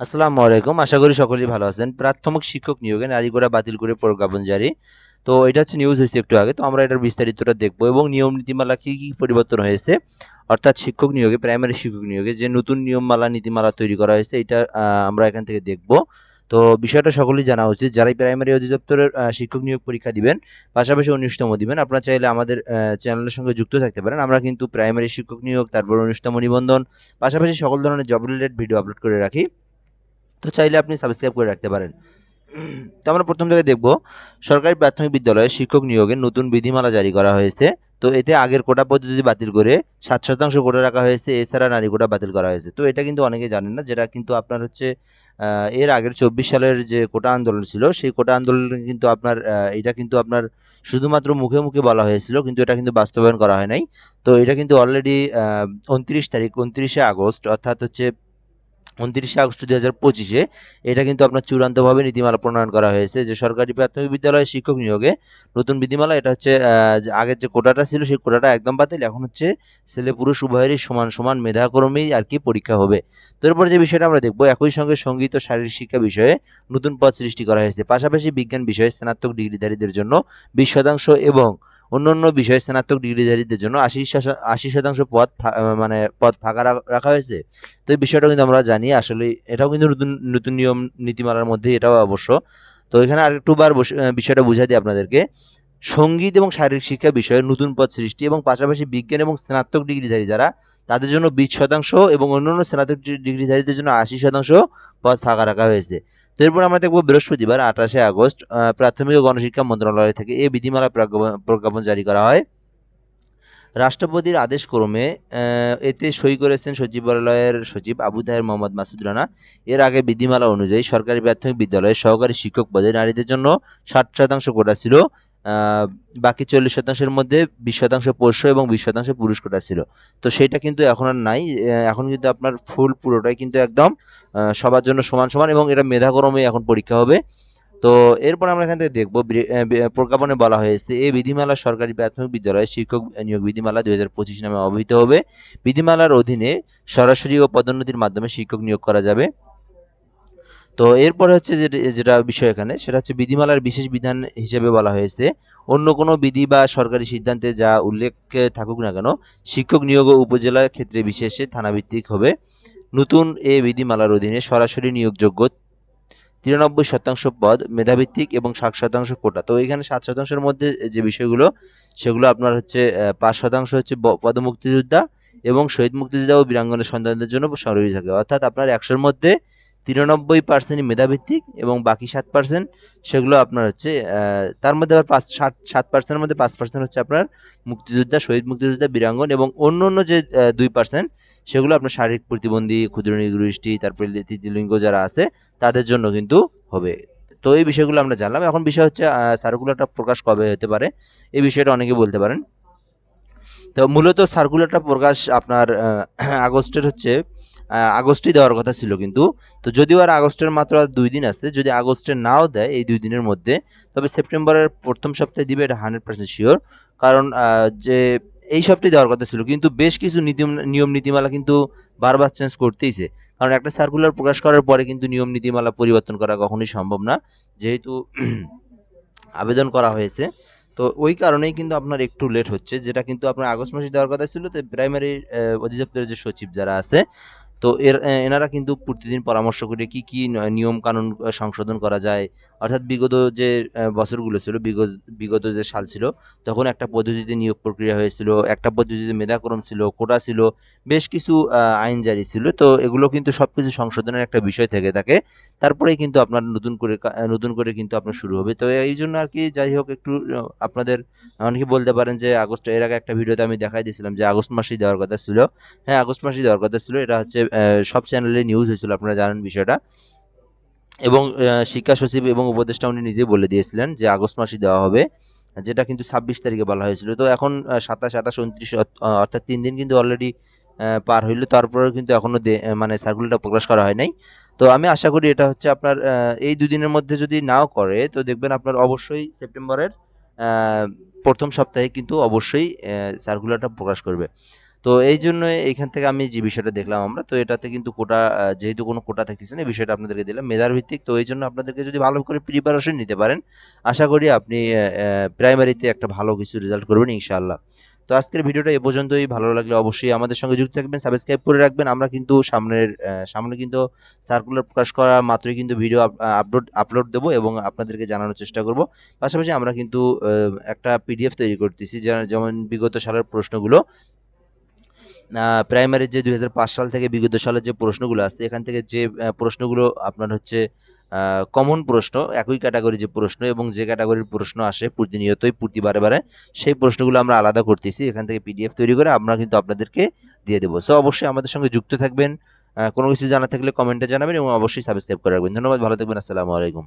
আসসালামু আলাইকুম। আশা করি সকলেই ভালো আছেন। প্রাথমিক শিক্ষক নিয়োগে নারী কোটা বাতিল করে প্রজ্ঞাপন জারি। তো এটা হচ্ছে নিউজ হয়েছে একটু আগে। তো আমরা এটার বিস্তারিতটা দেখব এবং নিয়ম নীতিমালা কী কী পরিবর্তন হয়েছে। অর্থাৎ শিক্ষক নিয়োগে প্রাইমারি শিক্ষক নিয়োগে যে নতুন নিয়মমালা, নীতিমালা তৈরি করা হয়েছে, এটা আমরা এখান থেকে দেখব। তো বিষয়টা সকলেই জানা উচিত। যারাই প্রাইমারি অধিদপ্তরের শিক্ষক নিয়োগ পরীক্ষা দিবেন, পাশাপাশি উনিশতম দিবেন, আপনারা চাইলে আমাদের চ্যানেলের সঙ্গে যুক্ত থাকতে পারেন। আমরা কিন্তু প্রাইমারি শিক্ষক নিয়োগ, তারপর উনিশতম নিবন্ধন, পাশাপাশি সকল ধরনের জব রিলেটেড ভিডিও আপলোড করে রাখি। তো চাইলে আপনি সাবস্ক্রাইব করে রাখতে পারেন। তো আমরা প্রথম থেকে দেখব, সরকারি প্রাথমিক বিদ্যালয়ে শিক্ষক নিয়োগের নতুন বিধিমালা জারি করা হয়েছে। তো এতে আগের কোটা পদ্ধতি বাতিল করে সাত শতাংশ কোটা রাখা হয়েছে, এছাড়া নারী কোটা বাতিল করা হয়েছে। তো এটা কিন্তু অনেকে জানেন না, যেটা কিন্তু আপনার হচ্ছে এর আগের চব্বিশ সালের যে কোটা আন্দোলন ছিল, সেই কোটা আন্দোলনে কিন্তু আপনার এটা কিন্তু আপনার শুধুমাত্র মুখে মুখে বলা হয়েছিল, কিন্তু এটা কিন্তু বাস্তবায়ন করা হয় নাই। তো এটা কিন্তু অলরেডি উনত্রিশ তারিখ, উনত্রিশে আগস্ট, অর্থাৎ হচ্ছে উনত্রিশে আগস্ট দুই হাজার পঁচিশে এটা কিন্তু আপনার চূড়ান্তভাবে নীতিমালা প্রণয়ন করা হয়েছে যে সরকারি প্রাথমিক বিদ্যালয়ে শিক্ষক নিয়োগে নতুন বিধিমালা, এটা হচ্ছে আগের যে কোটাটা ছিল সেই কোটাটা একদম বাতিল, এখন হচ্ছে ছেলে পুরুষ উভয়েরই সমান সমান মেধাক্রমেই আর কি পরীক্ষা হবে। তো এরপর যে বিষয়টা আমরা দেখব, একই সঙ্গে সংগীত ও শারীরিক শিক্ষা বিষয়ে নতুন পদ সৃষ্টি করা হয়েছে। পাশাপাশি বিজ্ঞান বিষয়ে স্নাতক ডিগ্রিধারীদের জন্য বিশ শতাংশ এবং অন্যান্য বিষয়ে স্নাতক ডিগ্রিধারীদের জন্য আশি আশি শতাংশ পদ মানে পদ ফাঁকা রাখা হয়েছে। তো এই বিষয়টা কিন্তু আমরা জানি, আসলে এটাও কিন্তু নতুন নতুন নিয়ম নীতিমালার মধ্যে এটাও অবশ্য। তো এখানে আরেকটু বার বস- বিষয়টা বুঝাই দিই আপনাদেরকে। সংগীত এবং শারীরিক শিক্ষা বিষয়ে নতুন পদ সৃষ্টি এবং পাশাপাশি বিজ্ঞান এবং স্নাতক ডিগ্রিধারী যারা, তাদের জন্য বিশ শতাংশ এবং অন্যান্য স্নাতক ডিগ্রিধারীদের জন্য আশি শতাংশ পদ ফাঁকা রাখা হয়েছে। এরপর আমরা দেখব বৃহস্পতিবার আঠাশে আগস্ট প্রাথমিক ও গণশিক্ষা মন্ত্রণালয় থেকে এই বিধিমালা প্রজ্ঞাপন- জারি করা হয়। রাষ্ট্রপতির আদেশ ক্রমে আহ, এতে সই করেছেন সচিবালয়ের সচিব আবু তাহের মোহাম্মদ মাসুদ রানা। এর আগে বিধিমালা অনুযায়ী সরকারি প্রাথমিক বিদ্যালয়ে সহকারী শিক্ষক পদে নারীদের জন্য ষাট শতাংশ কোটা ছিল। বাকি চল্লিশ শতাংশের মধ্যে বিশ শতাংশ পোষ্য এবং বিশ শতাংশ পুরুষ কোটা ছিল। তো সেইটা কিন্তু এখন আর নাই। এখন কিন্তু আপনার ফুল পুরোটাই কিন্তু একদম সবার জন্য সমান সমান এবং এটা মেধাক্রমে এখন পরীক্ষা হবে। তো এরপর আমরা এখান থেকে দেখব প্রজ্ঞাপনে বলা হয়েছে এই বিধিমালা সরকারি প্রাথমিক বিদ্যালয়ে শিক্ষক নিয়োগ বিধিমালা দুই হাজার পঁচিশ নামে অবহিত হবে। বিধিমালার অধীনে সরাসরি ও পদোন্নতির মাধ্যমে শিক্ষক নিয়োগ করা যাবে। তো এরপরে হচ্ছে যেটা যেটা বিষয় এখানে, সেটা হচ্ছে বিধিমালার বিশেষ বিধান হিসেবে বলা হয়েছে, অন্য কোনো বিধি বা সরকারি সিদ্ধান্তে যা উল্লেখ থাকুক না কেন, শিক্ষক নিয়োগ উপজেলা ক্ষেত্রে বিশেষে থানাভিত্তিক হবে। নতুন এ বিধিমালার অধীনে সরাসরি নিয়োগযোগ্য তিরানব্বই শতাংশ পদ মেধাভিত্তিক এবং ষাট শতাংশ কোটা। তো এখানে সাত শতাংশের মধ্যে যে বিষয়গুলো, সেগুলো আপনার হচ্ছে পাঁচ শতাংশ হচ্ছে পদমুক্তিযোদ্ধা এবং শহীদ মুক্তিযোদ্ধা ও বীরাঙ্গনের সন্তানদের জন্য সরবি থাকে। অর্থাৎ আপনার একশোর মধ্যে তিরানব্বই পার্সেন্টই মেধাভিত্তিক এবং বাকি সাত পার্সেন্ট সেগুলো আপনার হচ্ছে তার মধ্যে আবার পাঁচ ষাট সাত পার্সেন্টের মধ্যে পাঁচ পার্সেন্ট হচ্ছে আপনার মুক্তিযোদ্ধা, শহীদ মুক্তিযোদ্ধা, বীরাঙ্গন এবং অন্য অন্য যে দুই পার্সেন্ট সেগুলো আপনার শারীরিক প্রতিবন্ধী, ক্ষুদ্র নিগৃষ্টি তারপরে তৃতীয় যারা আছে তাদের জন্য কিন্তু হবে। তো এই বিষয়গুলো আমরা জানলাম। এখন বিষয় হচ্ছে সার্কুলারটা প্রকাশ কবে হতে পারে? এই বিষয়টা অনেকে বলতে পারেন। তো মূলত সার্কুলারটা প্রকাশ আপনার আগস্টের হচ্ছে আগস্টেই দেওয়ার কথা ছিল কিন্তু। তো যদিও আর আগস্টের মাত্র দুই দিন আছে, যদি আগস্টে নাও দেয় এই দুই দিনের মধ্যে, তবে সেপ্টেম্বরের প্রথম সপ্তাহে দিবে এটা হান্ড্রেড পার্সেন্ট শিওর কারণ যে এই সপ্তাহে দেওয়ার কথা ছিল কিন্তু বেশ কিছু নীতি, নিয়ম নীতিমালা কিন্তু বারবার চেঞ্জ করতেইছে। কারণ একটা সার্কুলার প্রকাশ করার পরে কিন্তু নিয়ম নীতিমালা পরিবর্তন করা কখনোই সম্ভব না। যেহেতু আবেদন করা হয়েছে তো ওই কারণেই কিন্তু আপনার একটু লেট হচ্ছে, যেটা কিন্তু আপনার আগস্ট মাসে দেওয়ার কথা ছিল, তো প্রাইমারি অধিদপ্তরের যে সচিব যারা আছে তো এর এনারা কিন্তু প্রতিদিন পরামর্শ করে কি কি নিয়ম কানুন সংশোধন করা যায়। অর্থাৎ বিগত যে বছরগুলো ছিল বিগত বিগত যে সাল ছিল, তখন একটা পদ্ধতিতে নিয়োগ প্রক্রিয়া হয়েছিল, একটা পদ্ধতিতে মেধাক্রম ছিল, কোটা ছিল, বেশ কিছু আইন জারি ছিল। তো এগুলো কিন্তু সব কিছু সংশোধনের একটা বিষয় থেকে থাকে। তারপরেই কিন্তু আপনার নতুন করে নতুন করে কিন্তু আপনার শুরু হবে। তো এই জন্য আর কি, যাই হোক একটু আপনাদের অনেকে বলতে পারেন যে, আগস্ট, এর আগে একটা ভিডিওতে আমি দেখাই দিয়েছিলাম যে, আগস্ট মাসেই দেওয়ার কথা ছিল। হ্যাঁ আগস্ট মাসেই দেওয়ার কথা ছিল। এটা হচ্ছে সব চ্যানেলে নিউজ হয়েছিল, আপনারা জানেন বিষয়টা। এবং শিক্ষা সচিব এবং উপদেষ্টা উনি নিজেই বলে দিয়েছিলেন যে আগস্ট মাসে দেওয়া হবে, যেটা কিন্তু ছাব্বিশ তারিখে বলা হয়েছিল। তো এখন সাতাশ, আঠাশ, উনত্রিশ অর্থাৎ তিন দিন কিন্তু অলরেডি পার হইল। তারপরেও কিন্তু এখনও মানে সার্কুলারটা প্রকাশ করা হয় নাই। তো আমি আশা করি এটা হচ্ছে আপনার এই দুদিনের মধ্যে যদি নাও করে, তো দেখবেন আপনার অবশ্যই সেপ্টেম্বরের প্রথম সপ্তাহে কিন্তু অবশ্যই সার্কুলারটা প্রকাশ করবে। তো এই জন্য এইখান থেকে আমি যে বিষয়টা দেখলাম আমরা, তো এটাতে কিন্তু কোটা যেহেতু কোনো কোটা থাকতেছে না, এই বিষয়টা আপনাদেরকে দিলাম। মেধার ভিত্তিক তো এই জন্য আপনাদেরকে যদি ভালো করে প্রিপারেশন নিতে পারেন, আশা করি আপনি প্রাইমারিতে একটা ভালো কিছু রেজাল্ট করবেন, ইনশাআল্লাহ। তো আজকের ভিডিওটা এ পর্যন্তই। ভালো লাগলে অবশ্যই আমাদের সঙ্গে যুক্ত থাকবেন সাবস্ক্রাইব করে রাখবেন। আমরা কিন্তু সামনের সামনে কিন্তু সার্কুলার প্রকাশ করা মাত্রই কিন্তু ভিডিও আপলোড আপলোড দেবো এবং আপনাদেরকে জানানোর চেষ্টা করব। পাশাপাশি আমরা কিন্তু একটা পিডিএফ তৈরি করতেছি যেমন বিগত সালের প্রশ্নগুলো প্রাইমারি যে দুই হাজার পাঁচ সাল থেকে বিগত সালের যে প্রশ্নগুলো আসছে এখান থেকে যে প্রশ্নগুলো আপনার হচ্ছে কমন প্রশ্ন, একই ক্যাটাগরি যে প্রশ্ন এবং যে ক্যাটাগরির প্রশ্ন আসে প্রতিনিয়তই, প্রতি বারে বারে, সেই প্রশ্নগুলো আমরা আলাদা করতেছি। এখান থেকে পিডিএফ তৈরি করে আমরা কিন্তু আপনাদেরকে দিয়ে দেবো। সো অবশ্যই আমাদের সঙ্গে যুক্ত থাকবেন। কোনো কিছু জানা থাকলে কমেন্টে জানাবেন এবং অবশ্যই সাবস্ক্রাইব করে রাখবেন। ধন্যবাদ, ভালো থাকবেন, আসসালামু আলাইকুম।